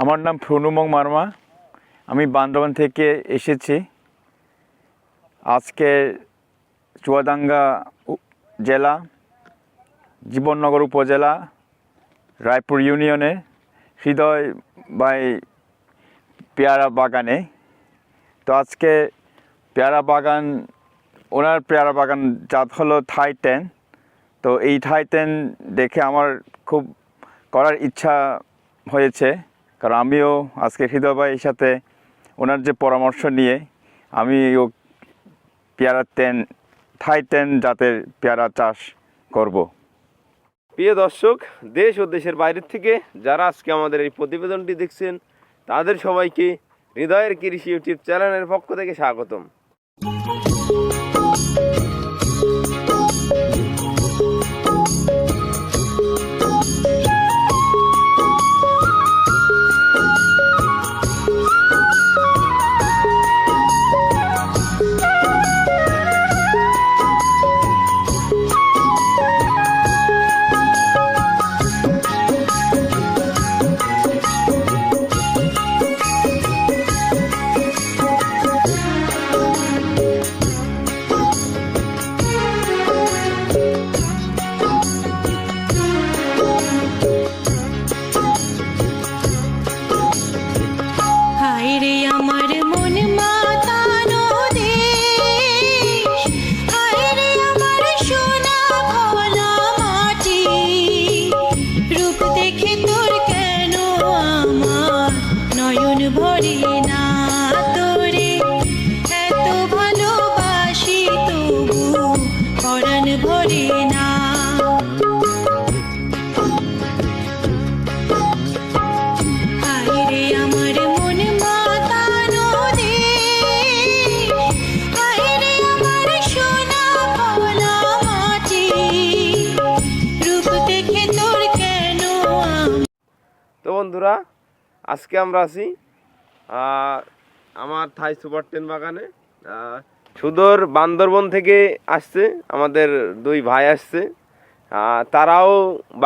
আমার নাম প্রণুমং মার্মা। আমি বান্দরবান থেকে এসেছি। আজকে চুয়াডাঙ্গা জেলা, জীবননগর উপজেলা, রায়পুর ইউনিয়নে, হৃদয় বাই পেয়ারা বাগানে। তো আজকে পেয়ারা বাগান, ওনার পেয়ারা বাগান জাত হলো থাই টেন। তো এই থাই টেন দেখে আমার খুব করার ইচ্ছা হয়েছে। কারণ আমিও আজকে হৃদয় ভাইয়ের সাথে ওনার যে পরামর্শ নিয়ে আমি ও পেয়ারা টেন থাই টেন জাতের পেয়ারা চাষ করব। প্রিয় দর্শক, দেশ ও দেশের বাইরের থেকে যারা আজকে আমাদের এই প্রতিবেদনটি দেখছেন, তাদের সবাইকে হৃদয়ের কৃষি ইউটিউব চ্যানেলের পক্ষ থেকে স্বাগতম বন্ধুরা, আজকে আমরা আছি আমার থাই সুপার টেন বাগানে। সুদূর বান্দরবন থেকে আসছে, আমাদের দুই ভাই আসছে। তারাও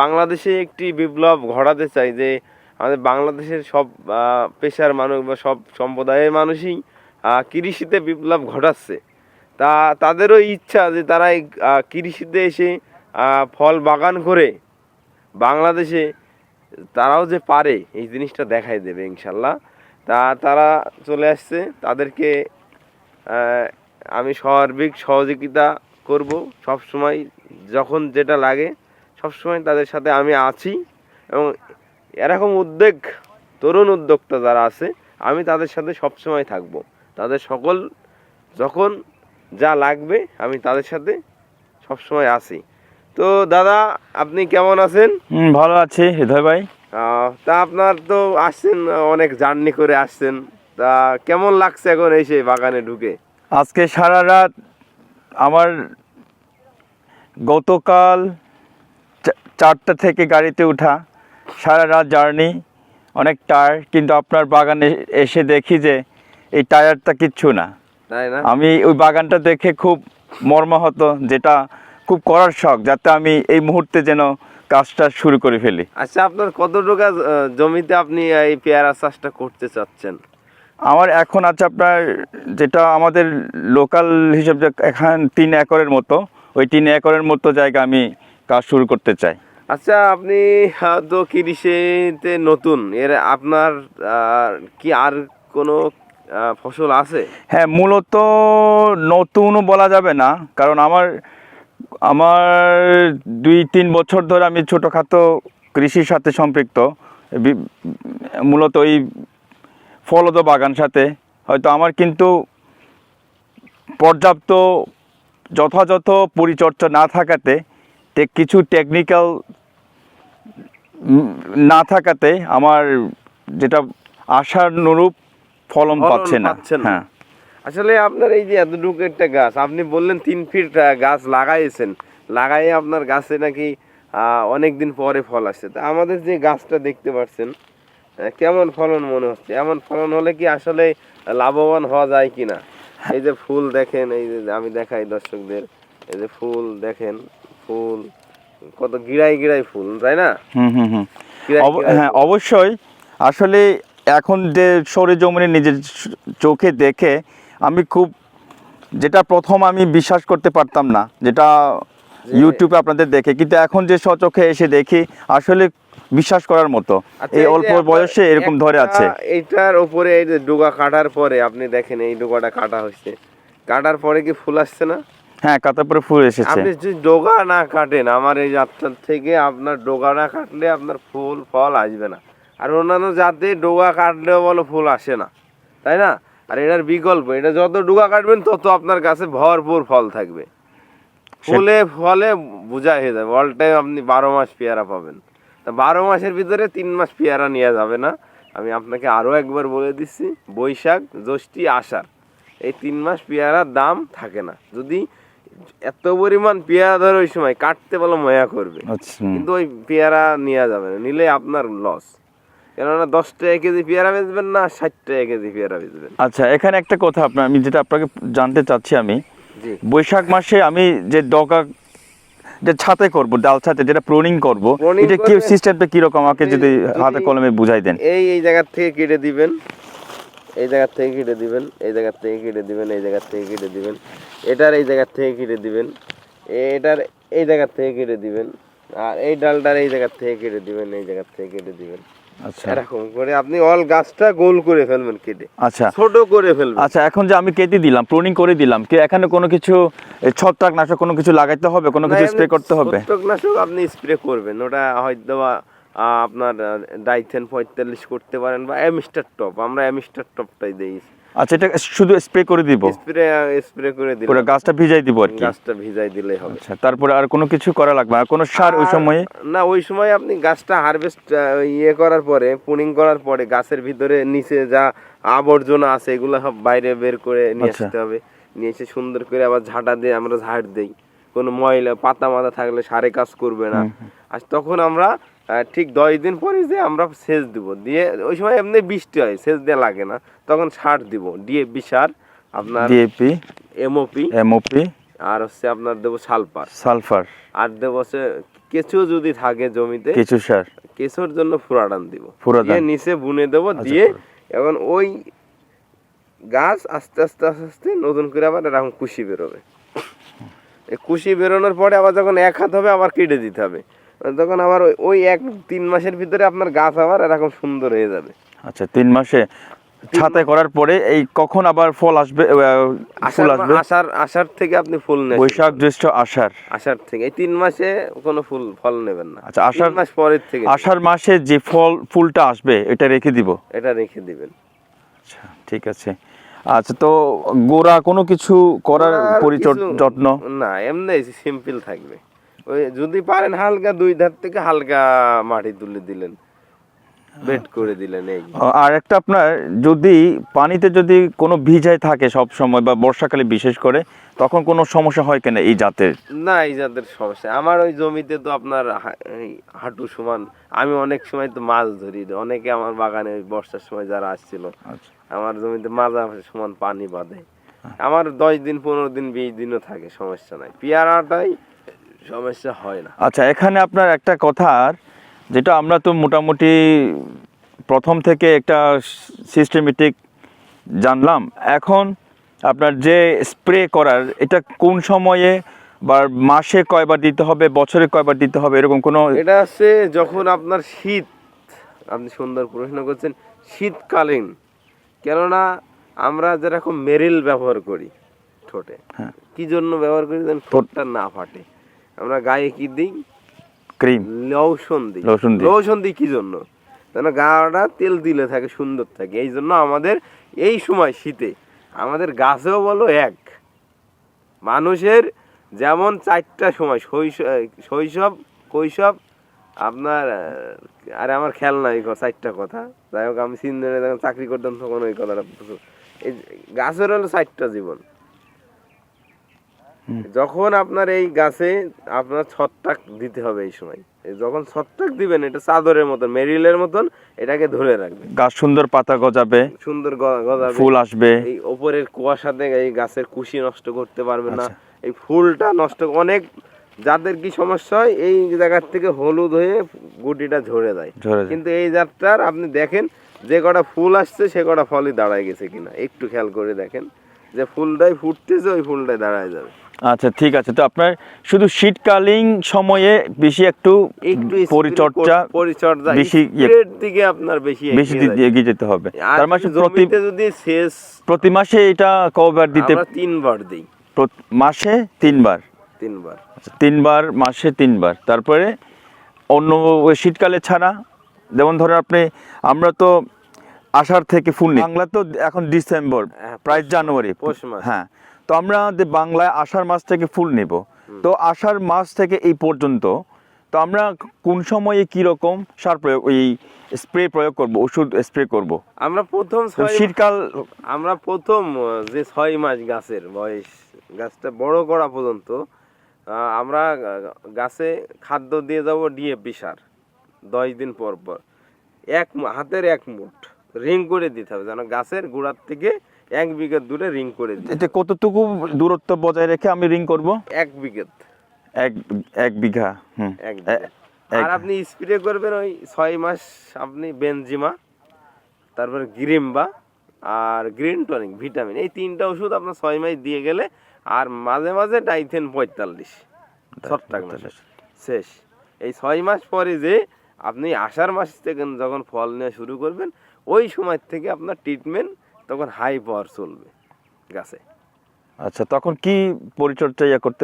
বাংলাদেশে একটি বিপ্লব ঘটাতে চায় যে, আমাদের বাংলাদেশের সব পেশার মানুষ বা সব সম্প্রদায়ের মানুষই কৃষিতে বিপ্লব ঘটাচ্ছে। তা তাদেরও ইচ্ছা যে তারা কৃষিতে এসে ফল বাগান করে বাংলাদেশে তারাও যে পারে, এই জিনিসটা দেখাই দেবে ইনশাল্লাহ তা তারা চলে আসছে, তাদেরকে আমি সার্বিক সহযোগিতা করব। সব সময় যখন যেটা লাগে সব সময় তাদের সাথে আমি আছি এবং এরকম উদ্যোগ তরুণ উদ্যোক্তা যারা আছে, আমি তাদের সাথে সব সময় থাকব। তাদের সকল, যখন যা লাগবে, আমি তাদের সাথে সব সময় আছি। তো দাদা আপনি কেমন আছেন? ভালো আছি। হৃদয় ভাই? তা আপনার তো আসছেন অনেক জার্নি করে আসছেন। তা কেমন লাগছে এখন এসে বাগানে ঢুকে? আজকে সারা রাত আমার গতকাল চারটা থেকে গাড়িতে উঠা সারা রাত জার্নি অনেক টায়ার কিন্তু আপনার বাগানে এসে দেখি যে এই টায়ারটা কিচ্ছু না। তাই না? আমি ওই বাগানটা দেখে খুব মর্মাহত যেটা খুব করার শখ যাতে আমি এই মুহূর্তে যেন কাজটা শুরু করে ফেলি। আচ্ছা আপনার কত টাকা জমিতে আপনি এই পেয়ারা চাষটা করতে চাচ্ছেন? আমার এখন আছে আপনার যেটা আমাদের লোকাল হিসেবে এখান তিন একরের মতো ওই তিন একরের মতো জায়গা আমি কাজ শুরু করতে চাই। আচ্ছা আপনি তো কৃষিতে নতুন এর আপনার কি আর কোনো ফসল আছে? হ্যাঁ মূলত নতুনও বলা যাবে না কারণ আমার আমার দুই তিন বছর ধরে আমি ছোটোখাটো কৃষির সাথে সম্পৃক্ত। মূলত এই ফলদ বাগান সাথে। হয়তো আমার কিন্তু পর্যাপ্ত যথাযথ পরিচর্যা না থাকাতে তে কিছু টেকনিক্যাল না থাকাতে আমার যেটা আশানুরূপ ফলন ফলন পাচ্ছে না। না। হ্যাঁ। আসলে আপনার এই যে এতটুকু একটা গাছ আপনি বললেন তিন ফিট গাছ লাগাইছেন। লাগাই আপনার গাছে নাকি অনেক দিন পরে ফল আসছে। তা আমাদের যে গাছটা দেখতে পাচ্ছেন কেমন ফলন মনে হচ্ছে? এমন ফলন হলে কি আসলে লাভবান হওয়া যায় কিনা? এই যে ফুল দেখেন এই যে আমি দেখাই দর্শকদের এই যে ফুল দেখেন ফুল কত গিড়াই গিড়াই ফুল তাই না? হ্যাঁ অবশ্যই। আসলে এখন যে সরে জমিনে নিজের চোখে দেখে আমি খুব যেটা প্রথম আমি বিশ্বাস করতে পারতাম না যেটা ইউটিউবে আপনাদের দেখে কিন্তু এখন যে সচোখে এসে দেখি আসলে বিশ্বাস করার মতো। আচ্ছা, এই অল্প বয়সে এরকম ধরে আছে। এইটার উপরে এই যে ডোগা কাটার পরে আপনি দেখেন এই ডোগাটা কাটা হয়েছে। কাটার পরে কি ফুল আসছে না? হ্যাঁ কাটার পরে ফুল এসেছে। আপনি যদি ডোগা না কাটেন আমার এই যাত্রার থেকে আপনার ডোগা না কাটলে আপনার ফুল ফল আসবে না। আর অন্যান্য জাতে ডোগা কাটলেও বলো ফুল আসে না। তাই না? আর এটার বিকল্প এটা যত ডোগা কাটবেন তত আপনার কাছে ভরপুর ফল থাকবে। ফুলে ফলে বোঝা হয়ে যাবে। অল টাইম আপনি বারো মাস পেয়ারা পাবেন। তা বারো মাসের ভিতরে তিন মাস পেয়ারা নেওয়া যাবে না। আমি আপনাকে আরও একবার বলে দিচ্ছি বৈশাখ জ্যৈষ্ঠী আষাঢ় এই তিন মাস পেয়ারার দাম থাকে না। যদি এত পরিমাণ পেয়ারা ধরে ওই সময় কাটতে বলো ময়া করবে। আচ্ছা। কিন্তু ওই পেয়ারা নেওয়া যাবে না নিলে আপনার লস কেননা দশ টাকা কেজি পেয়ারা বেচবেন না ষাট টাকা কেজি পেয়ারা বেচবেন। আচ্ছা এখানে একটা কথা আপনার আমি যেটা আপনাকে জানতে চাচ্ছি আমি বৈশাখ মাসে আমি যে ডগা যে ছাতে করব ডাল ছাতে যেটা প্রোনিং করব এটা কি সিস্টেমটা কি রকম আমাকে যদি হাতে কলমে বুঝাই দেন। এই এই জায়গার থেকে কেটে দিবেন এই জায়গার থেকে কেটে দিবেন এই জায়গার থেকে কেটে দিবেন এই জায়গার থেকে কেটে দিবেন এটার এই জায়গার থেকে কেটে দিবেন এটার এই জায়গার থেকে কেটে দিবেন আর এই ডালটার এই জায়গার থেকে কেটে দিবেন এই জায়গার থেকে কেটে দিবেন। আচ্ছা। এরকম করে আপনি অল গাছটা গোল করে ফেলবেন কেটে। আচ্ছা। ছোট করে ফেলবেন। আচ্ছা এখন যে আমি কেটে দিলাম প্রোনিং করে দিলাম কি এখানে কোনো কিছু ছত্রাকনাশক কোনো কিছু লাগাইতে হবে? কোনো কিছু স্প্রে করতে হবে? ছত্রাকনাশক আপনি স্প্রে করবেন। ওটা হয়তো আপনার ডাইথেন পঁয়তাল্লিশ করতে পারেন বা অ্যামিস্টার টপ। আমরা অ্যামিস্টার টপটাই দিই আচ্ছা এটা শুধু স্প্রে করে দিব? স্প্রে স্প্রে করে পুরো গাছটা ভিজাই দিব আর কি? গাছটা ভিজাই দিলেই হবে। আচ্ছা তারপরে আর কোনো কিছু করা লাগবে না? কোনো সার ওই সময়ে? না ওই সময় আপনি গাছটা হারভেস্ট ইয়ে করার পরে পুনিং করার পরে গাছের ভিতরে নিচে যা আবর্জনা আছে এগুলো সব বাইরে বের করে নিয়ে আচ্ছা। আসতে হবে। নিয়ে এসে সুন্দর করে আবার ঝাঁটা দিয়ে আমরা ঝাড় দেই। কোনো ময়লা পাতা মাথা থাকলে সারে কাজ করবে না। আর তখন আমরা ঠিক দশ দিন পরে যে আমরা সেচ দিব। দিয়ে ওই সময় এমনি বৃষ্টি হয় সেচ দেওয়া লাগে না। তখন সার দিব ডিএপি সার আপনার ডিএপি এমওপি এমওপি আর হচ্ছে আপনার দেবো সালফার। সালফার। আর দেবো হচ্ছে কেঁচো যদি থাকে জমিতে কিছু সার। কেঁচোর জন্য ফুরাডান দিব। দিয়ে নিচে বুনে দেবো দিয়ে এখন ওই গাছ আস্তে আস্তে আস্তে আস্তে নতুন করে আবার এরকম কুশি বেরোবে। কুশি বেরোনোর পরে আবার যখন এক হাত হবে আবার কেটে দিতে হবে। তখন আবার ওই- এক তিন মাসের ভিতরে আপনার গাছ আবার এরকম সুন্দর হয়ে যাবে। আচ্ছা তিন মাসে ছাতাই করার পরে এই কখন আবার ফল আসবে ফুল আসবে? আষাঢ় আষাঢ় থেকে আপনি ফুল নেবেন। বৈশাখ জ্যৈষ্ঠ আষাঢ়। আষাঢ় থেকে। এই তিন মাসে কোনো ফুল ফল নেবেন না। আচ্ছা, আষাঢ়- মাস পরের থেকে। আষাঢ় মাসে যে ফল ফুলটা আসবে এটা রেখে দিব? এটা রেখে দিবেন। আচ্ছা ঠিক আছে। আচ্ছা তো গোড়া কোনো কিছু করার পরিচর্যা যত্ন? না এমনি সিম্পল থাকবে। ওই যদি পারেন হালকা দুই ধার থেকে হালকা মাটি তুলে দিলেন। বেড করে দিলেন এই। আর একটা আপনার যদি পানিতে যদি কোনো ভিজাই থাকে সব সময় বা বর্ষাকালে বিশেষ করে তখন কোনো সমস্যা হয় কেন এই জাতের? না এই জাতের সমস্যা। আমার ওই জমিতে তো আপনার হাঁটু সমান। আমি অনেক সময় তো মাছ ধরি। অনেকে আমার বাগানে ওই বর্ষার সময় যারা আসছিল আচ্ছা। আমার জমিতে মাজা সমান পানি বাঁধে। আমার দশ দিন পনেরো দিন বিশ দিনও থাকে সমস্যা নাই। পেয়ারাটাই সমস্যা হয় না। আচ্ছা এখানে আপনার একটা কথা যেটা আমরা তো মোটামুটি প্রথম থেকে একটা সিস্টেমেটিক জানলাম। এখন আপনার যে স্প্রে করার এটা কোন সময়ে বা মাসে কয়বার দিতে হবে বছরে কয়বার দিতে হবে এরকম কোনো এটা হচ্ছে যখন আপনার শীত আপনি সুন্দর প্রশ্ন করছেন শীতকালীন। কেননা আমরা যেরকম মেরিল ব্যবহার করি ঠোঁটে হ্যাঁ। কি জন্য ব্যবহার করি যেন ঠোঁটটা না ফাটে। আমরা গায়ে কি দিই? ক্রিম। লৌসন দিই। লোশন দিই। লৌসন দিই কি জন্য? যেন গাটা তেল দিলে থাকে সুন্দর থাকে। এই জন্য আমাদের এই সময় শীতে আমাদের গাছেও বলো এক। মানুষের যেমন চারটা সময় শৈশব শৈশব কৈশব আপনার আরে আমার খেয়াল নাই চারটা কথা। যাই হোক আমি সিন্ধুরে যখন চাকরি করতাম তখন ওই কথাটা। এই গাছের হলো চারটা জীবন। যখন আপনার এই গাছে আপনার ছত্রাক দিতে হবে এই সময় যখন ছত্রাক দিবেন এটা চাদরের মতন মেরিলের মতন এটাকে ধরে রাখবে গাছ সুন্দর পাতা গজাবে সুন্দর গজাবে। ফুল আসবে। এই ওপরের কুয়াশাতে এই গাছের কুশি নষ্ট করতে পারবে না। আচ্ছা। এই ফুলটা নষ্ট অনেক যাদের কি সমস্যা হয় এই জায়গার থেকে হলুদ হয়ে গুটিটা ঝরে যায়। ঝরে যায়। কিন্তু এই জাতটার আপনি দেখেন যে কটা ফুল আসছে সে কটা ফলই দাঁড়ায় গেছে কিনা। একটু খেয়াল করে দেখেন যে ফুলটাই ফুটতেছে ওই ফুলটাই দাঁড়ায় যাবে। আচ্ছা ঠিক আছে। তো আপনার শুধু শীতকালীন সময়ে বেশি একটু পরিচর্যা পরিচর্যা বেশি দিকে আপনার বেশি বেশি এগিয়ে যেতে হবে। তার মাসে প্রতি যদি শেষ প্রতি মাসে এটা কবার দিতে আমরা তিনবার দিই। মাসে তিনবার। তিনবার। আচ্ছা, তিনবার মাসে তিনবার। তারপরে অন্য শীতকালে ছাড়া যেমন ধরেন আপনি আমরা তো আষাঢ় থেকে ফুল নিই বাংলা তো এখন ডিসেম্বর হ্যাঁ, প্রায় জানুয়ারি। পৌষ মাস। হ্যাঁ তো আমরা যে বাংলায় আষাঢ় মাস থেকে ফুল নেব। তো আষাঢ় মাস থেকে এই পর্যন্ত তো আমরা কোন সময়ে কি রকম সার প্রয়োগ এই স্প্রে প্রয়োগ করব ওষুধ স্প্রে করব? আমরা প্রথম ছয় শীতকাল আমরা প্রথম যে ছয় মাস গাছের বয়স গাছটা বড় করা পর্যন্ত আমরা গাছে খাদ্য দিয়ে যাব ডিএপি সার দশ দিন পর পর। এক হাতের এক মুঠ রিং করে দিতে হবে যেন গাছের গোড়ার থেকে এক বিঘা দূরে রিং করে দিতে এতে কতটুকু দূরত্ব বজায় রেখে আমি রিং করব? এক বিঘা এক এক বিঘা হুম। আর আপনি স্প্রে করবেন ওই ছয় মাস আপনি বেনজিমা তারপর গ্রিমবা আর গ্রিন টনিক ভিটামিন। এই তিনটা ওষুধ আপনার ছয় মাস দিয়ে গেলে আর মাঝে মাঝে ডাইথেন পঁয়তাল্লিশ ছত্রাকনাশক। শেষ। এই ছয় মাস পরে যে আপনি আষাঢ় মাস থেকে যখন ফল নেওয়া শুরু করবেন ওই সময় থেকে আপনার ট্রিটমেন্ট তখন হাই পাওয়ার চলবে গাছে। আচ্ছা তখন কি পরিচর্যা ইয়া করতে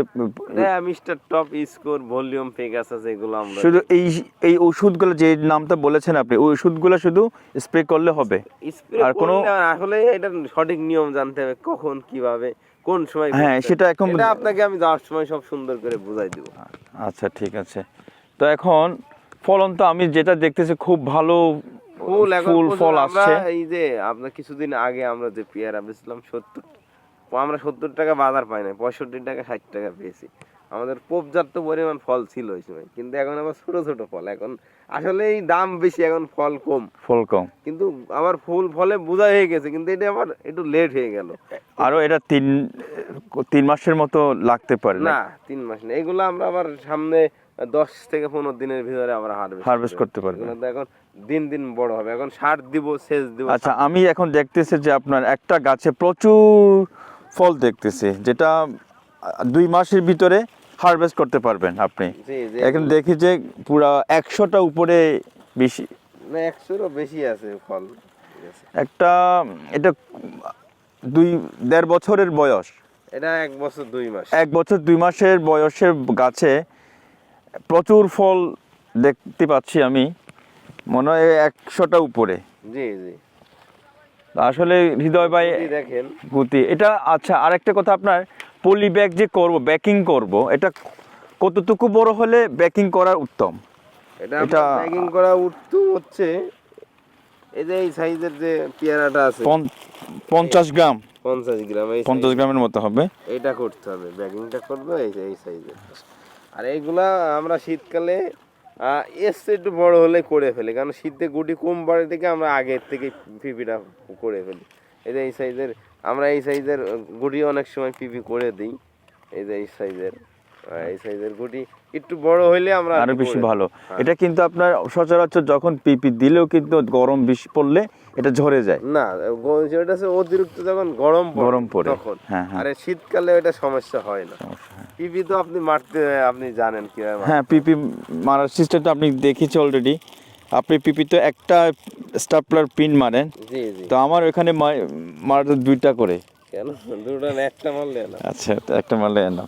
হ্যাঁ mister top score volume Pegasus এগুলো আমরা শুধু এই এই ওষুধগুলো যে নামটা বলেছেন আপনি ওই ওষুধগুলো শুধু স্প্রে করলে হবে? আর কোনো- আসলে এটা সঠিক নিয়ম জানতে হবে কখন কীভাবে কোন সময় হ্যাঁ, সেটা এখন- এটা আপনাকে আমি যাওয়ার সময় সব সুন্দর করে বুঝাই দিব। আচ্ছা ঠিক আছে। তো এখন ফলন তো আমি যেটা দেখতেছি খুব ভালো ফুল ফুল ফল আসছে। এই যে আপনার কিছুদিন আগে আমরা যে পেয়ারা বেচলাম সত্তর আমরা সত্তর টাকা বাজার পাই না পঁয়ষট্টি টাকা ষাট টাকা পেয়েছি। আমাদের পর্যাপ্ত পরিমাণ ফল ছিল ওই সময় কিন্তু এখন আবার ছোট ছোট ফল। এখন আসলে এই দাম বেশি এখন ফল কম। ফল কম। কিন্তু আবার ফুল ফলে বোঝা হয়ে গেছে কিন্তু এটা আবার একটু লেট হয়ে গেল। আরও এটা তিন তিন মাসের মতো লাগতে পারে না তিন মাস না এগুলো আমরা আবার সামনে দশ থেকে পনেরো দিনের ভিতরে আমরা হারভেস্ট Harvest করতে পারব। এখন দিন দিন বড় হবে। এখন সার দিব সেচ দিব। আচ্ছা আমি এখন দেখতেছি যে আপনার একটা গাছে প্রচুর ফল দেখতেছি যেটা দুই মাসের ভিতরে হারভেস্ট করতে পারবেন আপনি। এখন দেখি যে পুরা একশোটা উপরে বেশি না একশোরও বেশি আছে ফল। একটা এটা দুই দেড় বছরের বয়স। এটা এক বছর দুই মাস। এক বছর দুই মাসের বয়সের গাছে প্রচুর ফল দেখতে পাচ্ছি আমি। মনে হয় একশোটা উপরে। জি জি। আসলে হৃদয় ভাই দেখেন। গুতি এটা আচ্ছা আরেকটা কথা আপনার পলি ব্যাগ যে করব ব্যাকিং করব এটা কতটুকু বড় হলে ব্যাকিং করা উত্তম? এটা এটা- প্যাকিং করা উঠতো হচ্ছে এই যে এই সাইজের যে পেয়ারাটা আছে। পন- পঞ্চাশ গ্রাম। পঞ্চাশ গ্রাম এই পঞ্চাশ size। গ্রামের মতো হবে। এইটা করতে হবে ব্যাগিংটা করব এই এই সাইজের। আর এইগুলা আমরা শীতকালে এসে একটু বড় হলে করে ফেলি। কারণ শীতে গুটি কম বাড়ে থেকে আমরা আগের থেকে পিপিটা করে ফেলি। এই যে এই সাইজের আমরা এই সাইজের গুটি অনেক সময় পিপি করে দিই। এই যে এই সাইজের এই সাইজের গুটি একটু বড় হইলে আমরা আরও বেশি ভালো। হ্যাঁ। এটা কিন্তু আপনার সচরাচর যখন পিপি দিলেও কিন্তু গরম বেশি পড়লে এটা ঝরে যায়। না হচ্ছে অতিরিক্ত যখন গরম গরম পড়ে, তখন। হ্যাঁ, হ্যাঁ। আরে শীতকালে এটা সমস্যা হয় না। পিপি তো আপনি মারতে আপনি জানেন কীভাবে হ্যাঁ পিপি মারার সিস্টেমটা আপনি দেখেছি অলরেডি আপনি পিপি তো একটা স্টাপলার পিন মারেন। জি জি। তো আমার ওখানে মারতে দুইটা করে। কেন? দুটো একটা মারলে আচ্ছা একটা মারলে না।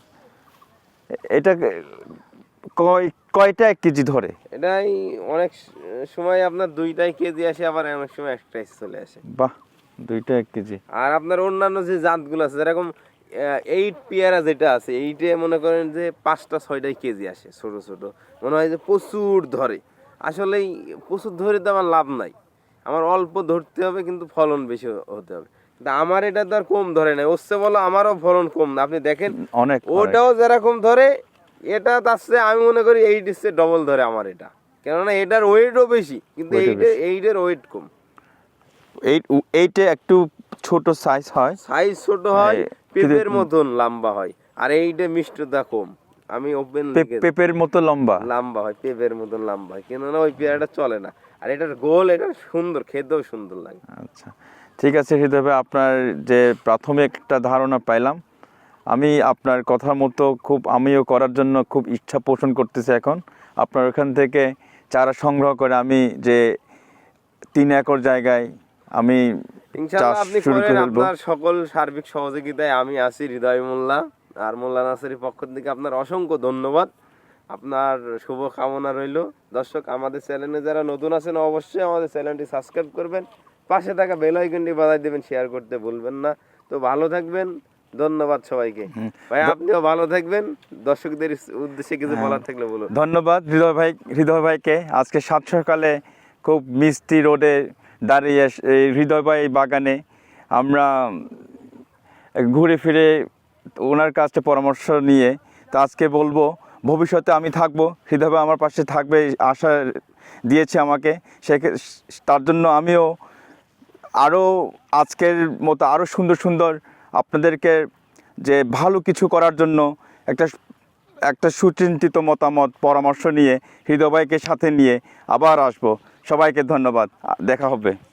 এটা কয় কয়টা এক কেজি ধরে? এটাই অনেক সময় আপনার দুইটাই কেজি আসে আবার অনেক সময় একটাই চলে আসে। বাহ দুইটা এক কেজি। আর আপনার অন্যান্য যে জাতগুলো আছে যেরকম এইট পেয়ারা যেটা আছে এইটে মনে করেন যে পাঁচটা ছয়টাই কেজি আসে ছোট ছোট। মনে হয় যে প্রচুর ধরে। আসলেই প্রচুর ধরে তো আমার লাভ নাই। আমার অল্প ধরতে হবে কিন্তু ফলন বেশি হতে হবে। আমার এটা তো আর কম ধরে নাই। ওসে বলো আমারও ফলন কম না। আপনি দেখেন অনেক। ওটাও যেরকম ধরে এটা তার চেয়ে আমি মনে করি এইট ইসে ডবল ধরে আমার এটা। কেননা এটার ওয়েটও বেশি কিন্তু এইটের এইটের ওয়েট কম। এইট এইটে একটু ছোট সাইজ হয়। সাইজ ছোট হয় হ্যাঁ, পেঁপের মতন লম্বা হয়। আর এইটা মিষ্টতা কম। আমি ওপেন পেঁপের মতো লম্বা। লম্বা হয় পেঁপের মতন লম্বা হয়। কেননা ওই পেয়ারাটা চলে না। আর এটার গোল এটা সুন্দর খেতেও সুন্দর লাগে। আচ্ছা। ঠিক আছে হৃদয় আপনার যে প্রাথমিক একটা ধারণা পাইলাম আমি আপনার কথা মতো খুব আমিও করার জন্য খুব ইচ্ছা পোষণ করতেছি এখন। আপনার ওখান থেকে চারা সংগ্রহ করে আমি যে তিন একর জায়গায় আমি আপনার সকল সার্বিক সহযোগিতায় আমি আছি হৃদয় মোল্লা আর মোল্লা নাসের পক্ষ থেকে আপনার অসংখ্য ধন্যবাদ। আপনার শুভ কামনা রইল। দর্শক আমাদের চ্যানেলে যারা নতুন আছেন অবশ্যই আমাদের চ্যানেলটি সাবস্ক্রাইব করবেন। পাশে থাকা বেল আইকনটি বাজাই দেবেন শেয়ার করতে ভুলবেন না। তো ভালো থাকবেন ধন্যবাদ সবাইকে। ভাই আপনিও ভালো থাকবেন দর্শকদের উদ্দেশ্যে কিছু হ্যাঁ। বলার থাকলে বলুন। ধন্যবাদ হৃদয় ভাই হৃদয় ভাইকে। আজকে সাত সকালে খুব মিষ্টি রোডে দাঁড়িয়ে এই হৃদয় ভাই বাগানে আমরা ঘুরে ফিরে ওনার কাছে পরামর্শ নিয়ে তো আজকে বলব ভবিষ্যতে আমি থাকব হৃদয় ভাই আমার পাশে থাকবে আশা দিয়েছে আমাকে। সে তার জন্য আমিও আরও আজকের মতো আরও সুন্দর সুন্দর আপনাদেরকে যে ভালো কিছু করার জন্য একটা একটা সুচিন্তিত মতামত, পরামর্শ নিয়ে হৃদয়কে সাথে নিয়ে আবার আসব। সবাইকে ধন্যবাদ। দেখা হবে।